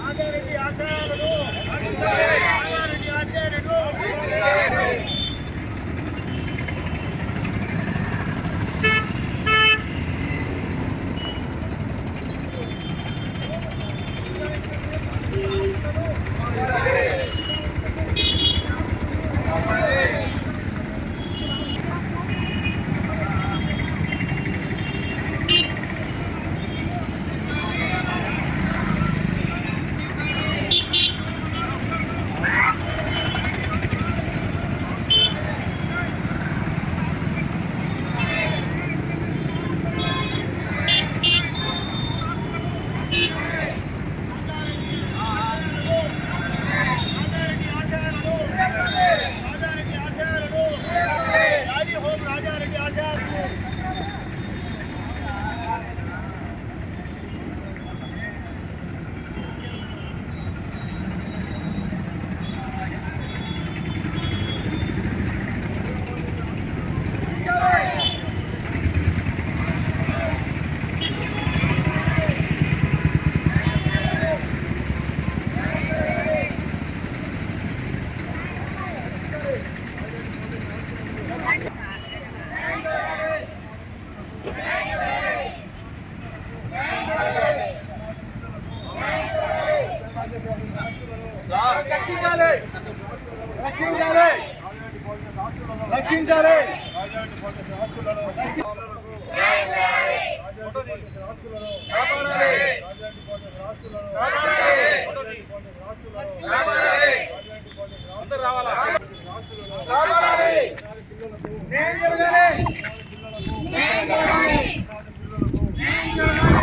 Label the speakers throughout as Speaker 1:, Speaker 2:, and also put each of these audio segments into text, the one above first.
Speaker 1: ఆచార్యుడి ఆచార్యుడు ఆచార్యుడు కాపాడాలి కాపాడాలి కాపాడాలి న్యాయం జరగాలి న్యాయం జరగాలి న్యాయం జరగాలి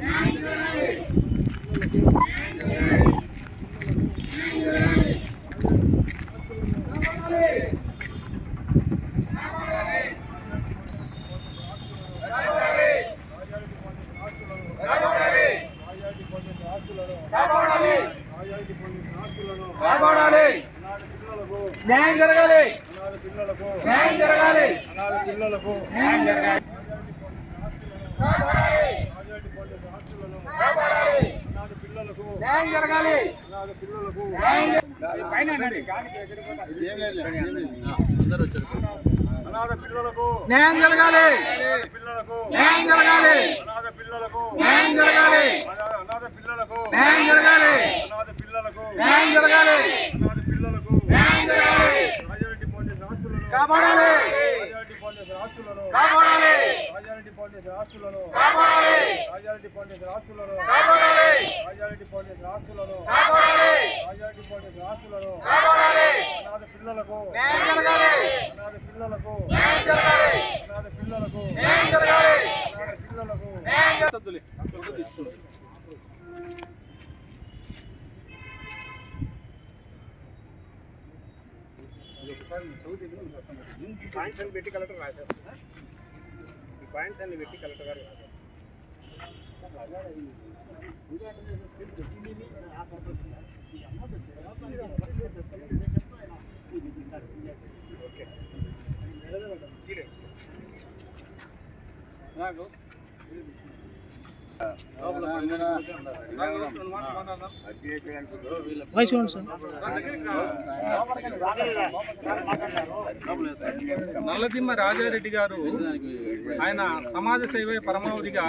Speaker 1: న్యాయం జరగాలి న్యాయం జరగాలి కాపాడాలి కాపాడాలి కాపాడాలి న్యాయం జరగాలి న్యాయం జరగాలి న్యాయం జరగాలి న్యాయం జరగాలి న్యాయం జరగాలి
Speaker 2: అనాథ పిల్లలకు
Speaker 1: న్యాయం జరగాలి
Speaker 2: పిల్లలకు
Speaker 1: న్యాయం జరగాలి
Speaker 2: అనాథ పిల్లలకు
Speaker 1: న్యాయం జరగాలి
Speaker 2: అనాథ పిల్లలకు
Speaker 1: న్యాయం జరగాలి
Speaker 2: అనాథ పిల్లలకు
Speaker 1: న్యాయం జరగాలి
Speaker 2: అనాథ పిల్లలకు
Speaker 1: న్యాయం జరగాలి
Speaker 2: రాజారెడ్డి పోలీస్ ఆస్తులను
Speaker 1: కాపాడాలి
Speaker 2: రాజారెడ్డి పోలీస్ ఆస్తులను
Speaker 1: కాపాడాలి
Speaker 2: రాజారెడ్డి పోలీస్ ఆస్తులను
Speaker 1: కాపాడాలి
Speaker 2: రాజారెడ్డి పోలీస్ ఆస్తులను
Speaker 1: కాపాడాలి
Speaker 2: రాజారెడ్డి పోలీస్ ఆస్తులను
Speaker 1: కాపాడాలి
Speaker 2: రాజారెడ్డి పోలీస్ ఆస్తులను
Speaker 1: కాపాడాలి
Speaker 2: అనాథ పిల్లలకు
Speaker 1: న్యాయం జరగాలి
Speaker 2: అనాథ పిల్లలకు
Speaker 1: న్యాయం జరగాలి
Speaker 2: అనాథ పిల్లలకు
Speaker 1: న్యాయం జరగాలి
Speaker 2: అనాథ పిల్లలకు
Speaker 1: న్యాయం జరగాలి
Speaker 2: పాయింట్స్ అన్ని పెట్టి కలెక్టర్ రాసేస్తా ఈ పాయింట్స్ అన్ని పెట్టి కలెక్టర్ గారు రాసేస్తా
Speaker 3: నల్లదిమ్మ రాజారెడ్డి గారు ఆయన సమాజ సేవే పరమావధిగా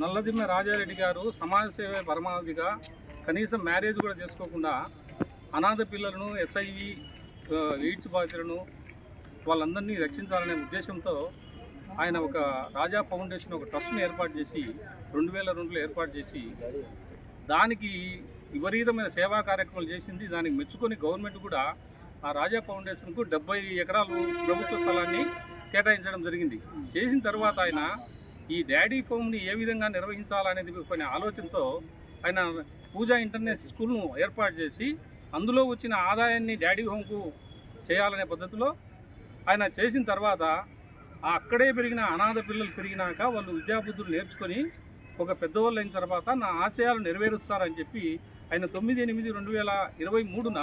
Speaker 3: నల్లదిమ్మ రాజారెడ్డి గారు సమాజ సేవే పరమావధిగా కనీసం మ్యారేజ్ కూడా చేసుకోకుండా అనాథ పిల్లలను ఎస్ఐవి ఎయిడ్స్ బాధితులను వాళ్ళందరినీ రక్షించాలనే ఉద్దేశంతో ఆయన ఒక రాజా ఫౌండేషన్ ఒక ట్రస్ట్ని ఏర్పాటు చేసి రెండు వేల రెండులో ఏర్పాటు చేసి దానికి విపరీతమైన సేవా కార్యక్రమాలు చేసింది. దానికి మెచ్చుకొని గవర్నమెంట్ కూడా ఆ రాజా ఫౌండేషన్కు డెబ్బై ఎకరాలు ప్రభుత్వ స్థలాన్ని కేటాయించడం జరిగింది. చేసిన తర్వాత ఆయన ఈ డాడీ ఫోమ్ని ఏ విధంగా నిర్వహించాలనేది కొన్ని ఆలోచనతో ఆయన పూజా ఇంటర్నేషనల్ స్కూల్ను ఏర్పాటు చేసి అందులో వచ్చిన ఆదాయాన్ని డాడీ హోమ్కు చేయాలనే పద్ధతిలో ఆయన చేసిన తర్వాత అక్కడే పెరిగిన అనాథ పిల్లలు పెరిగినాక వాళ్ళు విద్యాబుద్ధులు నేర్చుకొని ఒక పెద్దవాళ్ళు అయిన తర్వాత నా ఆశయాలు నెరవేరుస్తారని చెప్పి ఆయన తొమ్మిది ఎనిమిది రెండు వేల ఇరవై మూడున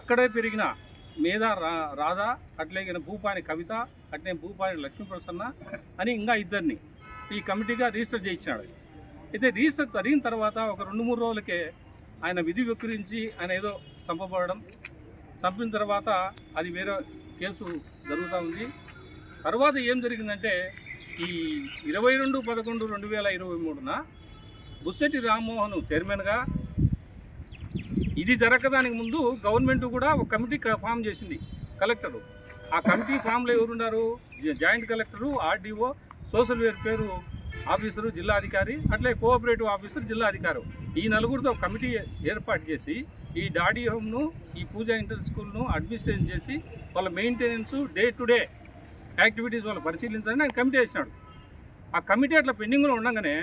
Speaker 3: అక్కడే పెరిగిన మేధా రా రాధా అట్లేగిన భూపాని కవిత అట్లే భూపాని లక్ష్మీప్రసన్న అని ఇంకా ఇద్దరిని ఈ కమిటీగా రిజిస్టర్ చేయించినాడు. అయితే రిజిస్టర్ జరిగిన తర్వాత ఒక రెండు మూడు రోజులకే ఆయన విధి వెక్కిరించి ఆయన ఏదో చంపబడడం చంపిన తర్వాత అది వేరే కేసు జరుగుతూ ఉంది. తర్వాత ఏం జరిగిందంటే ఈ ఇరవై రెండు పదకొండు రెండు వేల ఇరవై మూడున బుస్సెట్టి రామ్మోహన్ చైర్మన్గా ఇది జరగదానికి ముందు గవర్నమెంట్ కూడా ఒక కమిటీ క- ఫామ్ చేసింది కలెక్టరు. ఆ కమిటీ ఫామ్లో ఎవరున్నారు? Joint collector RDO social welfare officer జిల్లా అధికారి అట్లే కోఆపరేటివ్ ఆఫీసర్ జిల్లా అధికారు. ఈ నలుగురితో కమిటీ ఏర్పాటు చేసి ఈ డాడీ హోమ్ను ఈ పూజా ఇంటర్ స్కూల్ను అడ్మినిస్ట్రేషన్ చేసి వాళ్ళ maintenance day to day activities వాళ్ళు పరిశీలించాలని ఆయన కమిటీ వేసినాడు. ఆ కమిటీ అట్లా పెండింగ్లో ఉండగానే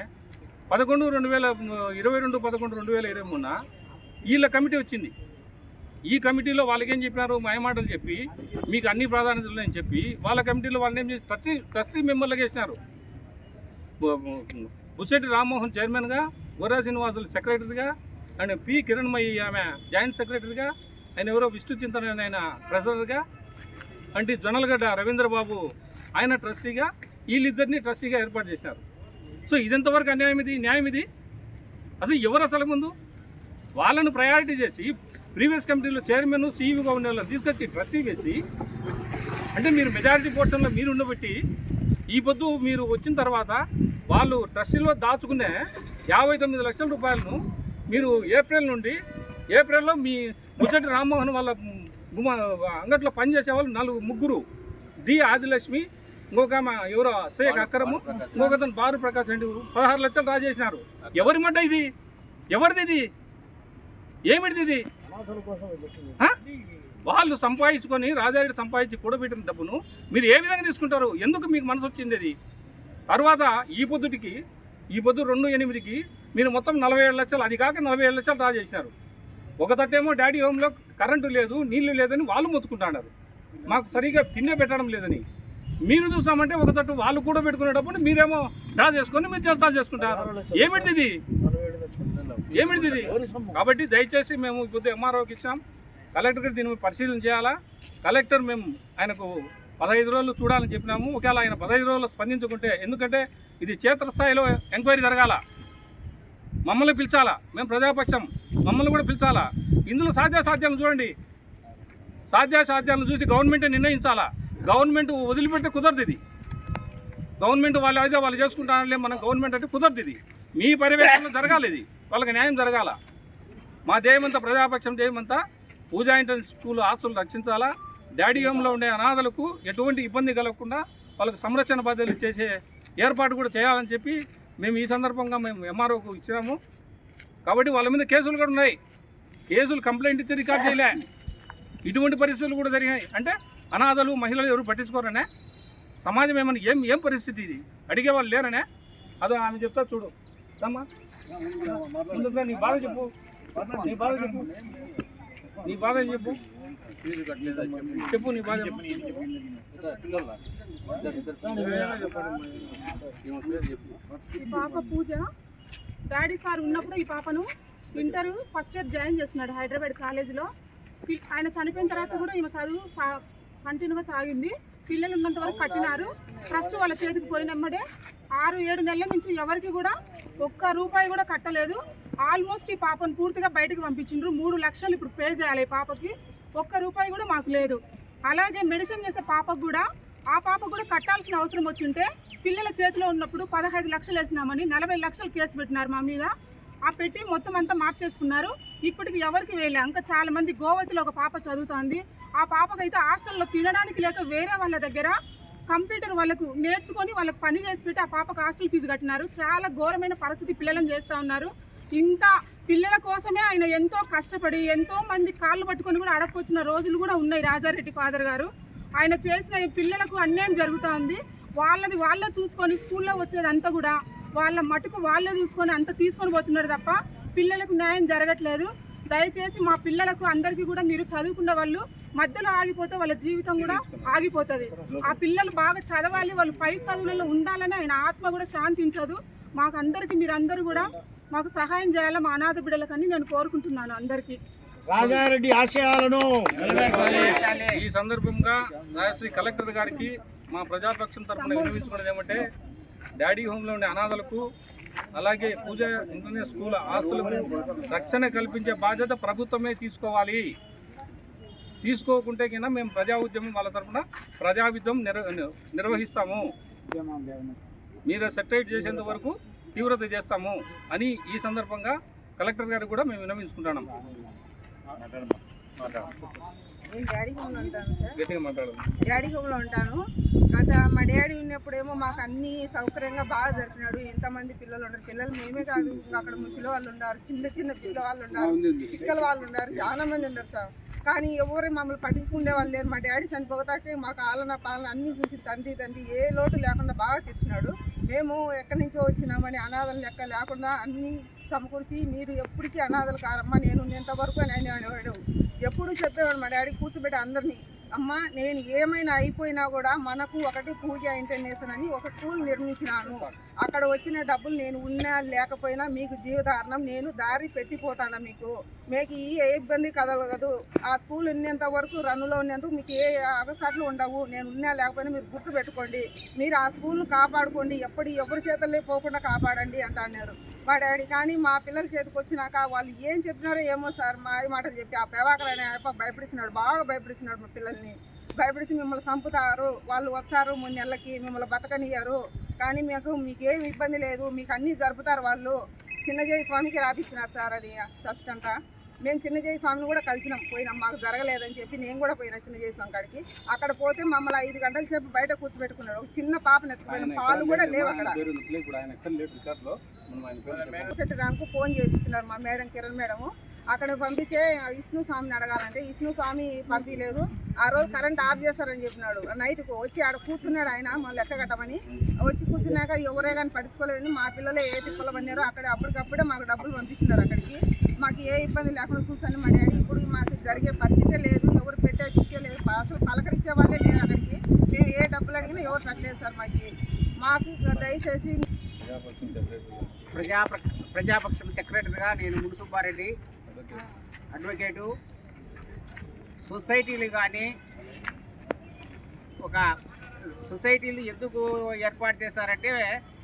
Speaker 3: పదకొండు రెండు వేల ఇరవై రెండు పదకొండు రెండు వేల ఇరవై మూడున వీళ్ళ కమిటీ వచ్చింది. ఈ కమిటీలో వాళ్ళకేం చెప్పినారు? మాయమాటలు చెప్పి మీకు అన్ని ప్రాధాన్యతలు ఉన్నాయని చెప్పి వాళ్ళ కమిటీలో వాళ్ళని ఏం చేసి ట్రస్టీ ట్రస్టీ వేసినారు బుసెట్టి రామ్మోహన్ చైర్మన్గా గోరా శ్రీనివాసులు సెక్రటరీగా అండ్ పి కిరణ్మయి ఆమె జాయింట్ సెక్రటరీగా ఆయన ఎవరో విష్ణు చింతన ఆయన ట్రెజరర్గా అంటే జొన్నలగడ్డ రవీంద్రబాబు ఆయన ట్రస్టీగా వీళ్ళిద్దరిని ట్రస్టీగా ఏర్పాటు చేశారు. సో ఇదంతవరకు అన్యాయం ఇది? న్యాయం ఇది? అసలు ఎవరు అసలు ముందు? వాళ్ళను ప్రయారిటీ చేసి ప్రీవియస్ కమిటీలో చైర్మన్ సీఈఓగా ఉండే వాళ్ళని తీసుకొచ్చి ట్రస్టీ వేసి అంటే మీరు మెజారిటీ పోర్షన్లో మీరు ఉండబట్టి ఈ పొద్దు మీరు వచ్చిన తర్వాత వాళ్ళు ట్రస్టీలో దాచుకునే యాభై తొమ్మిది లక్షల రూపాయలను మీరు ఏప్రిల్ నుండి ఏప్రిల్లో మీ ముచ్చటి రామ్మోహన్ వాళ్ళ గుమ అంగట్లో పనిచేసే వాళ్ళు నలుగు ముగ్గురు. డి ఆదిలక్ష్మి ఇంకొక ఎవరో శేఖ్ అక్రము ఇంకొకతను బారు ప్రకాష్ అండి పదహారు లక్షలు డ్రా చేసినారు ఎవరి మడ్డ ఇది? ఎవరిది ఇది? ఏమిటిది ఇది? వాళ్ళు సంపాదించుకొని రాజారెడ్డి సంపాదించి కూడబెట్టిన డబ్బును మీరు ఏ విధంగా తీసుకుంటారు? ఎందుకు మీకు మనసు వచ్చింది అది తర్వాత ఈ పొద్దుటికి ఈ పొద్దు రెండు ఎనిమిదికి మీరు మొత్తం నలభై ఏడు లక్షలు అది కాక నలభై ఏడు లక్షలు డ్రా చేసినారు ఒక తట్టేమో డాడీ హోమ్లో కరెంటు లేదు నీళ్ళు లేదని వాళ్ళు మొత్తుకుంటున్నారు. మాకు సరిగా తిండే పెట్టడం లేదని. మీరు చూసామంటే ఒక తట్టు వాళ్ళు కూడా పెట్టుకునేటప్పుడు మీరేమో డ్రా చేసుకొని మీరు జల్తాలు చేసుకుంటారు. ఏమిటిది? ఏమిటిది? కాబట్టి దయచేసి మేము ఇప్పుడు ఎంఆర్ఓకి ఇచ్చాం. కలెక్టర్ గారు దీన్ని పరిశీలన చేయాలా? కలెక్టర్ మేము ఆయనకు పదహైదు రోజులు చూడాలని చెప్పినాము. ఒకవేళ ఆయన పదహైదు రోజులు స్పందించుకుంటే ఎందుకంటే ఇది క్షేత్రస్థాయిలో ఎంక్వైరీ జరగాల. మమ్మల్ని పిలిచాలా? మేము ప్రజాపక్షం. మమ్మల్ని కూడా పిలిచాలా? ఇందులో సాధ్యాసాధ్యాలను చూడండి. సాధ్యాసాధ్యాలను చూసి గవర్నమెంట్ నిర్ణయించాలా? గవర్నమెంట్ వదిలిపెడితే కుదరదు ఇది. గవర్నమెంట్ వాళ్ళు అయితే వాళ్ళు చేసుకుంటారులే మనం గవర్నమెంట్ అంటే కుదరదు ఇది. మీ పర్యవేక్షణలో జరగాలి ఇది. వాళ్ళకి న్యాయం జరగాల. మా ధ్యేయమంతా ప్రజాపక్షం ధ్యేయమంతా పూజా ఇంటర్ స్కూల్ ఆస్తులు రక్షించాలా? డాడీ హోమ్లో ఉండే అనాథలకు ఎటువంటి ఇబ్బంది కలగకుండా వాళ్ళకి సంరక్షణ బాధ్యతలు చేసే ఏర్పాటు కూడా చేయాలని చెప్పి మేము ఈ సందర్భంగా మేము ఎంఆర్ఓకు ఇచ్చినాము. కాబట్టి వాళ్ళ మీద కేసులు కూడా ఉన్నాయి. కేసులు కంప్లైంట్ ఇచ్చి రికార్డ్ చేయలే. ఇటువంటి పరిస్థితులు కూడా జరిగినాయి. అంటే అనాథలు మహిళలు ఎవరు పట్టించుకోరనే? సమాజం ఏమన్నా ఏం ఏం పరిస్థితి ఇది? అడిగే వాళ్ళు లేరనే? అదో ఆమె చెప్తా చూడు. రమ్మా. ముందుగా నీ బాధ చెప్పు. నీ బాధ చెప్పు. నీ బాధ చెప్పు? చెప్పు నీ బాధ చెప్పు?
Speaker 4: పాప పూజ డాడీ సార్ ఉన్నప్పుడు ఈ పాపను ఇంటర్ ఫస్ట్ ఇయర్ జాయిన్ చేస్తున్నాడు హైదరాబాద్ కాలేజీలో. ఆయన చనిపోయిన తర్వాత కూడా ఈమె చదువు సా- కంటిన్యూగా సాగింది. పిల్లలు ఉన్నంత వరకు కట్టినారు. ట్రస్ట్ వాళ్ళ చేతికి పోయినమ్మడే ఆరు ఏడు నెలల నుంచి ఎవరికి కూడా ఒక్క రూపాయి కూడా కట్టలేదు. ఆల్మోస్ట్ ఈ పాపను పూర్తిగా బయటకు పంపించిండ్రు. మూడు లక్షలు ఇప్పుడు పే చేయాలి ఈ పాపకి. ఒక్క రూపాయి కూడా మాకు లేదు. అలాగే మెడిసిన్ చేసే పాపకు కూడా ఆ పాప కూడా కట్టాల్సిన అవసరం వచ్చింటే పిల్లల చేతిలో ఉన్నప్పుడు పదహైదు లక్షలు వేసినామని నలభై లక్షలు కేసు పెట్టినారు మా మీద. ఆ పెట్టి మొత్తం అంతా మార్చేసుకున్నారు ఇప్పటికి ఎవరికి వేయలే. ఇంకా చాలా మంది గోవతిలో ఒక పాప చదువుతోంది. ఆ పాపకైతే హాస్టల్లో తినడానికి లేక వేరే వాళ్ళ దగ్గర కంప్యూటర్ వాళ్ళకు నేర్చుకొని వాళ్ళకి పని చేసి పెట్టి ఆ పాపకు హాస్టల్ ఫీజు కట్టినారు. చాలా ఘోరమైన పరిస్థితి పిల్లలను చేస్తూ ఉన్నారు. ఇంత పిల్లల కోసమే ఆయన ఎంతో కష్టపడి ఎంతో మంది కాళ్ళు పట్టుకొని కూడా అడగొచ్చిన రోజులు కూడా ఉన్నాయి రాజారెడ్డి ఫాదర్ గారు. ఆయన చేసిన ఈ పిల్లలకు అన్యాయం జరుగుతూ ఉంది. వాళ్ళది వాళ్ళే చూసుకొని స్కూల్లో వచ్చేదంతా కూడా వాళ్ళ మటుకు వాళ్ళే చూసుకొని అంత తీసుకొని పోతున్నారు తప్ప పిల్లలకు న్యాయం జరగట్లేదు. దయచేసి మా పిల్లలకు అందరికీ కూడా మీరు చదువుకున్న వాళ్ళు మధ్యలో ఆగిపోతే వాళ్ళ జీవితం కూడా ఆగిపోతుంది. ఆ పిల్లలు బాగా చదవాలి వాళ్ళు పై చదువులలో ఉండాలని ఆయన ఆత్మ కూడా శాంతించదు. మాకు అందరికీ మీరందరూ కూడా మాకు సహాయం చేయాలా మా అనాథ బిడ్డలకని నేను కోరుకుంటున్నాను అందరికీ.
Speaker 1: రాజారెడ్డి ఆశయాలను
Speaker 3: ఈ సందర్భంగా రాజశ్రీ కలెక్టర్ గారికి మా ప్రజాపక్షం తరఫున వినియోగించుకున్నది ఏమంటే డాడీ హోమ్లో ఉండే అనాథలకు అలాగే పూజ ఇంటర్నెట్ స్కూల్ ఆస్తులకు రక్షణ కల్పించే బాధ్యత ప్రభుత్వమే తీసుకోవాలి. తీసుకోకుంటే కింద మేము ప్రజా ఉద్యమం వాళ్ళ తరఫున ప్రజాయుద్ధం నిర్వహిస్తాము. మీరు సెటరేట్ చేసేంత వరకు తీవ్రత చేస్తాము అని ఈ సందర్భంగా కలెక్టర్ గారికి కూడా మేము విన్నవించుకుంటున్నాం.
Speaker 5: నేను డాడీ హోమ్లో ఉంటాను సార్ డాడీ హోమ్లో ఉంటాను గత మా డాడీ ఉన్నప్పుడేమో మాకు అన్ని సౌకర్యంగా బాగా జరిపినాడు. ఎంతమంది పిల్లలు ఉన్నారు? పిల్లలు మేమే కాదు. ఇంకా అక్కడ ముసలి వాళ్ళు ఉన్నారు. చిన్న చిన్న పిల్ల వాళ్ళు ఉన్నారు పిక్కల వాళ్ళు ఉన్నారు. చాలా మంది ఉన్నారు సార్. కానీ ఎవరు మమ్మల్ని పట్టించుకునే వాళ్ళు లేరు. మా డాడీ చనిపోతాకే మాకు ఆలన పాలన అన్ని చూసి తండ్రి తండ్రి ఏ లోటు లేకుండా బాగా తెచ్చినాడు మేము ఎక్కడి నుంచో వచ్చినామని అనాథలు లెక్క లేకుండా అన్నీ సమకూర్చి మీరు ఎప్పటికీ అనాథలు కారమ్మా నేను ఇంతవరకు అని అనేవాడు. ఎప్పుడు చెప్పేవాడు మా డాడీ కూర్చోబెట్టి అందరినీ అమ్మ నేను ఏమైనా అయిపోయినా కూడా మనకు ఒకటి పూజ ఇంటర్నేషనల్ అని ఒక స్కూల్ నిర్మించినాను. అక్కడ వచ్చిన డబ్బులు నేను ఉన్నా లేకపోయినా మీకు జీవధారణం నేను దారి పెట్టిపోతాను మీకు? మీకు ఏ ఇబ్బంది కదలగదు ఆ స్కూల్ ఉన్నంత వరకు రన్నులో ఉన్నందుకు మీకు ఏ అవసరాలు ఉండవు. నేను ఉన్నా లేకపోయినా మీరు గుర్తు పెట్టుకోండి మీరు ఆ స్కూల్ను కాపాడుకోండి. ఎప్పుడు ఎవరి చేతల్లో పోకుండా కాపాడండి అంటన్నారు. అన్నారు కానీ మా పిల్లల చేతికి వచ్చినాక వాళ్ళు ఏం చెప్పినారో ఏమో సార్ మా మాటలు చెప్పి ఆ పెవాకర్ అనే ఆయప్ప భయపడిస్తున్నాడు బాగా భయపడిస్తున్నాడు మా పిల్లల్ని. భయపడిచి మిమ్మల్ని చంపుతారు వాళ్ళు వచ్చారు మూడు నెలలకి మిమ్మల్ని బతకనియ్యారు. కానీ మీకు మీకేం ఇబ్బంది లేదు మీకు అన్నీ జరుపుతారు వాళ్ళు. చిన్నజయ స్వామికి రాపిస్తున్నారు సార్ అది ఫస్ట్ అంతా మేము చిన్నజయ స్వామిని కూడా కలిసినాం పోయినాం. మాకు జరగలేదని చెప్పి నేను కూడా పోయినా చిన్నజయ స్వామి కాడికి. అక్కడ పోతే మమ్మల్ని ఐదు గంటల సేపు బయట కూర్చోబెట్టుకున్నాడు ఒక చిన్న పాపను ఎత్తుకుపోయిన. పాలు కూడా లేవు అక్కడ. సెట్ ర్యాంకు ఫోన్ చేయించినారు మా మేడం కిరణ్ మేడము. అక్కడ పంపించే విష్ణు స్వామిని అడగాలంటే విష్ణు స్వామి పంపించలేదు ఆ రోజు కరెంట్ ఆఫ్ చేస్తారని చెప్పినాడు. నైట్కు వచ్చి ఆడ కూర్చున్నాడు ఆయన మళ్ళీ లెక్క కట్టమని. వచ్చి కూర్చున్నాక ఎవరే కానీ పట్టించుకోలేదని మా పిల్లలే ఏ తిప్పలు పడినారో అక్కడ అప్పటికప్పుడే మాకు డబ్బులు పంపిస్తున్నారు అక్కడికి. మాకు ఏ ఇబ్బంది లేకుండా చూసాను మా డాడీ. ఇప్పుడు మాకు జరిగే పరిస్థితే లేదు ఎవరు పెట్టే దిక్కే లేదు. అసలు పలకరించే వాళ్ళే లేరు అక్కడికి. మేము ఏ డబ్బులు అడిగినా ఎవరు పెట్టలేదు సార్ మాకు. మాకు దయచేసి
Speaker 3: ప్రజాపక్ష
Speaker 2: ప్రజాపక్షం సెక్రటరీగా నేను మునుసుబ్బారెడ్డి అడ్వకేటు సొసైటీలు కానీ ఒక సొసైటీలు ఎందుకు ఏర్పాటు చేస్తారంటే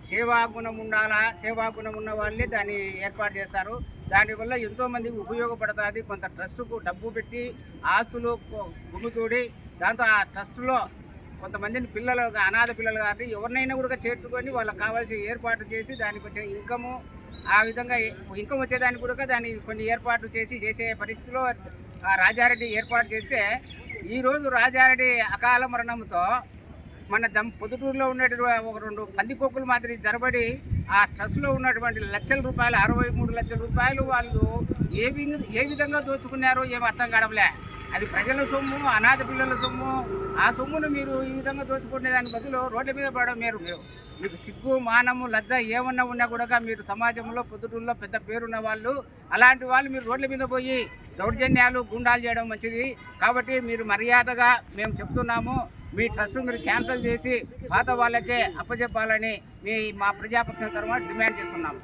Speaker 2: సేవాగుణం ఉండాలా సేవాగుణం ఉన్న వాళ్ళే దాన్ని ఏర్పాటు చేస్తారు. దానివల్ల ఎంతోమందికి ఉపయోగపడుతుంది. కొంత ట్రస్టుకు డబ్బు పెట్టి ఆస్తులు కొ- గుమికూడి దాంతో ఆ ట్రస్టులో కొంతమందిని పిల్లలు అనాథ పిల్లలు కానీ ఎవరినైనా కూడా చేర్చుకొని వాళ్ళకి కావాల్సిన ఏర్పాటు చేసి దానికి వచ్చిన ఇన్కము ఆ విధంగా ఇన్కమ్ వచ్చేదానికి కూడా దాన్ని కొన్ని ఏర్పాట్లు చేసి చేసే పరిస్థితిలో రాజారెడ్డి ఏర్పాటు చేస్తే ఈరోజు రాజారెడ్డి అకాల మరణంతో మన దం పొద్దుటూరులో ఉన్నటువంటి ఒక రెండు పందికొక్కులు మాదిరి జరబడి ఆ ట్రస్ట్లో ఉన్నటువంటి లక్షల రూపాయలు అరవై మూడు లక్షల రూపాయలు వాళ్ళు ఏ ఏ విధంగా దోచుకున్నారో ఏం అర్థం కావడంలే. అది ప్రజల సొమ్ము అనాథ పిల్లల సొమ్ము. ఆ సొమ్మును మీరు ఈ విధంగా దోచుకునే దాని బదులు రోడ్ల మీద పడడం మీరు మీరు. మీకు సిగ్గు మానము లజ్జ ఏమన్నా ఉన్నా కూడా మీరు సమాజంలో పొద్దుటూరులో పెద్ద పేరున్న వాళ్ళు అలాంటి వాళ్ళు మీరు రోడ్ల మీద పోయి దౌర్జన్యాలు గుండాలు చేయడం మంచిది. కాబట్టి మీరు మర్యాదగా మేము చెప్తున్నాము మీ ట్రస్ట్ మీరు క్యాన్సిల్ చేసి పాత వాళ్ళకే అప్పచెప్పాలని మీ మా ప్రజాపక్షం తరఫున డిమాండ్ చేస్తున్నాము.